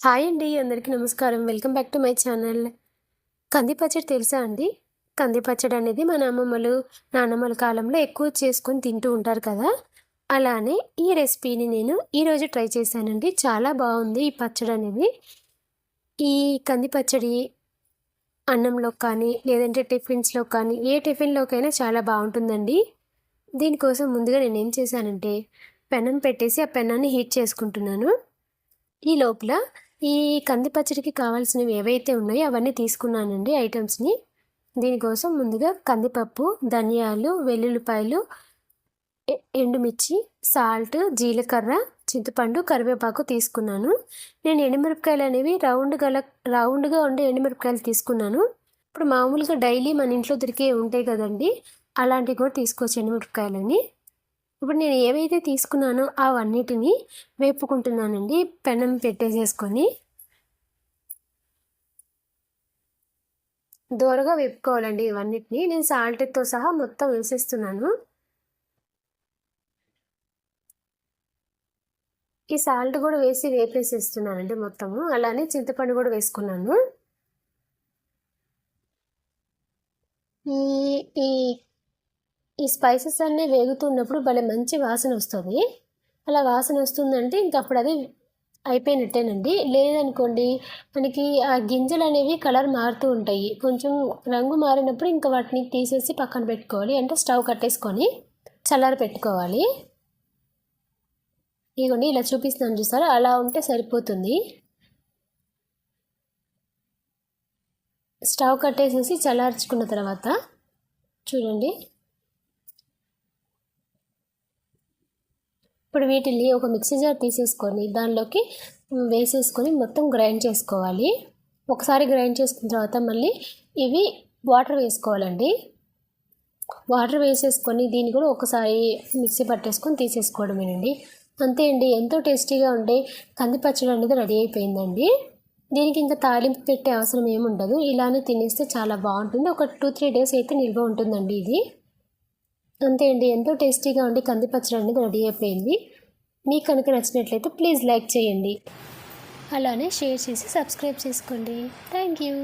Hi అండి అందరికీ నమస్కారం. Welcome back to my channel. కంది పచ్చడి తెలుసా అండి? కంది పచ్చడి అనేది మన అమ్మమ్మలు నాన్నమ్మల కాలంలో ఎక్కువ చేసుకొని తింటూ ఉంటారు కదా? అలానే ఈ రెసిపీని నేను ఈరోజు ట్రై చేశానండి. చాలా బాగుంది ఈ పచ్చడి అనేది. ఈ కంది పచ్చడి అన్నంలో కానీ లేదంటే టిఫిన్స్లో కానీ ఏ టిఫిన్లోకైనా చాలా బాగుంటుందండి. దీనికోసం ముందుగా నేను ఏం చేశానంటే పెనం పెట్టేసి ఆ పెనాన్ని హీట్ చేసుకుంటున్నాను. ఈ లోపల ఈ కంది పచ్చడికి కావాల్సినవి ఏవైతే ఉన్నాయో అవన్నీ తీసుకున్నానండి ఐటమ్స్ని. దీనికోసం ముందుగా కందిపప్పు ధనియాలు వెల్లుల్లిపాయలు ఎ- ఎండుమిర్చి సాల్ట్ జీలకర్ర చింతపండు కరివేపాకు తీసుకున్నాను. నేను ఎండుమిరపకాయలు అనేవి రౌండ్ గల రౌండ్గా ఉండే ఎండుమిరపకాయలు తీసుకున్నాను. ఇప్పుడు మామూలుగా డైలీ మన ఇంట్లో దొరికే ఉంటాయి కదండి అలాంటివి కూడా తీసుకోవచ్చు ఎండుమిరపకాయలని. ఇప్పుడు నేను ఏవైతే తీసుకున్నానో అవన్నిటిని వేపుకుంటున్నానండి. పెనం పెట్టేసేసుకొని దూరగా వేపుకోవాలండి ఇవన్నిటిని. నేను సాల్ట్తో సహా మొత్తం వేసేస్తున్నాను. ఈ సాల్ట్ కూడా వేసి వేపేసేస్తున్నానండి మొత్తము. అలానే చింతపండు కూడా వేసుకున్నాను. ఈ ఈ ఈ స్పైసెస్ అన్నీ వేగుతున్నప్పుడు భలే మంచి వాసన వస్తుంది. అలా వాసన వస్తుందంటే ఇంక అప్పుడు అది అయిపోయినట్టేనండి. లేదనుకోండి మనకి ఆ గింజలు అనేవి కలర్ మారుతూ ఉంటాయి. కొంచెం రంగు మారినప్పుడు ఇంకా వాటిని తీసేసి పక్కన పెట్టుకోవాలి. అంటే స్టవ్ కట్టేసుకొని చల్లారి పెట్టుకోవాలి. ఇదిగోండి ఇలా చూపిస్తున్నాను చూసారా? అలా ఉంటే సరిపోతుంది. స్టవ్ కట్టేసేసి చల్లార్చుకున్న తర్వాత చూడండి. ఇప్పుడు వీటిని ఒక మిక్సీ జార్ తీసేసుకొని దానిలోకి వేసేసుకొని మొత్తం గ్రైండ్ చేసుకోవాలి. ఒకసారి గ్రైండ్ చేసుకున్న తర్వాత మళ్ళీ ఇవి వాటర్ వేసుకోవాలండి. వాటర్ వేసేసుకొని దీన్ని కూడా ఒకసారి మిక్సీ పట్టేసుకొని తీసేసుకోవడమేనండి. అంతే అండి ఎంతో టేస్టీగా ఉండే కంది పచ్చడి అనేది రెడీ అయిపోయిందండి. దీనికి ఇంకా తాలింపు పెట్టే అవసరం ఏముండదు. ఇలానే తినేస్తే చాలా బాగుంటుంది. ఒక టూ త్రీ డేస్ అయితే నిల్వ ఉంటుందండి ఇది. అంతే అండి. ఎంతో టేస్టీగా ఉండి కంది పచ్చడి అనేది రెడీ అయిపోయింది. మీకు కనుక నచ్చినట్లయితే ప్లీజ్ లైక్ చేయండి. అలానే షేర్ చేసి సబ్స్క్రైబ్ చేసుకోండి. Thank you.